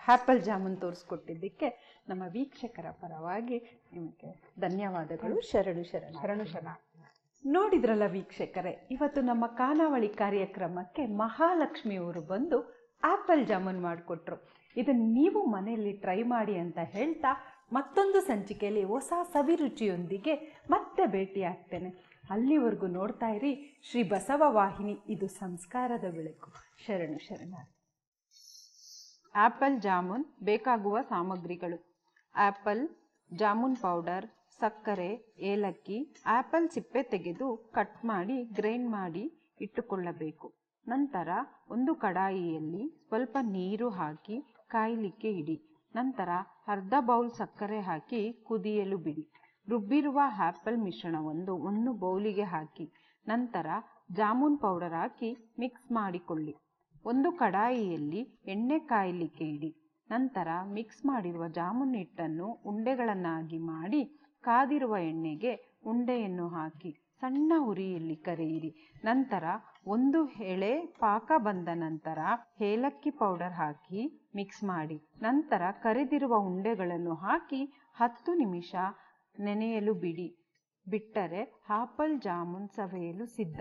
ಆ್ಯಪಲ್ ಜಾಮೂನ್ ತೋರಿಸ್ಕೊಟ್ಟಿದ್ದಕ್ಕೆ ನಮ್ಮ ವೀಕ್ಷಕರ ಪರವಾಗಿ ನಿಮಗೆ ಧನ್ಯವಾದಗಳು. ಶರಣು ಶರಣ. ಶರಣು ಶರಣ. ನೋಡಿದ್ರಲ್ಲ ವೀಕ್ಷಕರೇ ಇವತ್ತು ನಮ್ಮ ಖಾನಾವಳಿ ಕಾರ್ಯಕ್ರಮಕ್ಕೆ ಮಹಾಲಕ್ಷ್ಮಿಯವರು ಬಂದು ಆಪಲ್ ಜಾಮೂನ್ ಮಾಡಿಕೊಟ್ರು. ಇದನ್ನು ನೀವು ಮನೆಯಲ್ಲಿ ಟ್ರೈ ಮಾಡಿ ಅಂತ ಹೇಳ್ತಾ ಮತ್ತೊಂದು ಸಂಚಿಕೆಯಲ್ಲಿ ಹೊಸ ಸವಿರುಚಿಯೊಂದಿಗೆ ಮತ್ತೆ ಭೇಟಿ ಆಗ್ತೇನೆ ಅಲ್ಲಿವರೆಗೂ ನೋಡ್ತಾ ಇರಿ ಶ್ರೀ ಬಸವ ವಾಹಿನಿ, ಇದು ಸಂಸ್ಕಾರದ ಬೆಳಕು. ಶರಣು ಶರಣ ಆಪಲ್ ಜಾಮೂನ್ ಬೇಕಾಗುವ ಸಾಮಗ್ರಿಗಳು. ಆಪಲ್, ಜಾಮೂನ್ ಪೌಡರ್, ಸಕ್ಕರೆ, ಏಲಕ್ಕಿ, ಆಪಲ್ ಸಿಪ್ಪೆ ತೆಗೆದು ಕಟ್ ಮಾಡಿ, ಗ್ರೈಂಡ್ ಮಾಡಿ ಇಟ್ಟುಕೊಳ್ಳಬೇಕು. ನಂತರ ಒಂದು ಕಡಾಯಿಯಲ್ಲಿ ಸ್ವಲ್ಪ ನೀರು ಹಾಕಿ ಕಾಯಲಿಕ್ಕೆ ಇಡಿ. ನಂತರ ಅರ್ಧ ಬೌಲ್ ಸಕ್ಕರೆ ಹಾಕಿ ಕುದಿಯಲು ಬಿಡಿ. ರುಬ್ಬಿರುವ ಆ್ಯಪಲ್ ಮಿಶ್ರಣವೊಂದು ಒಂದು ಬೌಲಿಗೆ ಹಾಕಿ. ನಂತರ ಜಾಮೂನ್ ಪೌಡರ್ ಹಾಕಿ ಮಿಕ್ಸ್ ಮಾಡಿಕೊಳ್ಳಿ. ಒಂದು ಕಡಾಯಿಯಲ್ಲಿ ಎಣ್ಣೆ ಕಾಯಲಿಕ್ಕೆ ಇಡಿ. ನಂತರ ಮಿಕ್ಸ್ ಮಾಡಿರುವ ಜಾಮೂನ್ ಹಿಟ್ಟನ್ನು ಉಂಡೆಗಳನ್ನಾಗಿ ಮಾಡಿ ಕಾದಿರುವ ಎಣ್ಣೆಗೆ ಉಂಡೆಯನ್ನು ಹಾಕಿ. ಸಣ್ಣ ಉರಿಯಲ್ಲಿ ಕರೆಯಿರಿ. ನಂತರ ಒಂದು ಎಳೆ ಪಾಕ ಬಂದ ನಂತರ ಏಲಕ್ಕಿ ಪೌಡರ್ ಹಾಕಿ ಮಿಕ್ಸ್ ಮಾಡಿ. ನಂತರ ಕರೆದಿರುವ ಉಂಡೆಗಳನ್ನು ಹಾಕಿ ಹತ್ತು ನಿಮಿಷ ನೆನೆಯಲು ಬಿಡಿ. ಬಿಟ್ಟರೆ ಆಪಲ್ ಜಾಮೂನ್ ಸವೆಯಲು ಸಿದ್ಧ.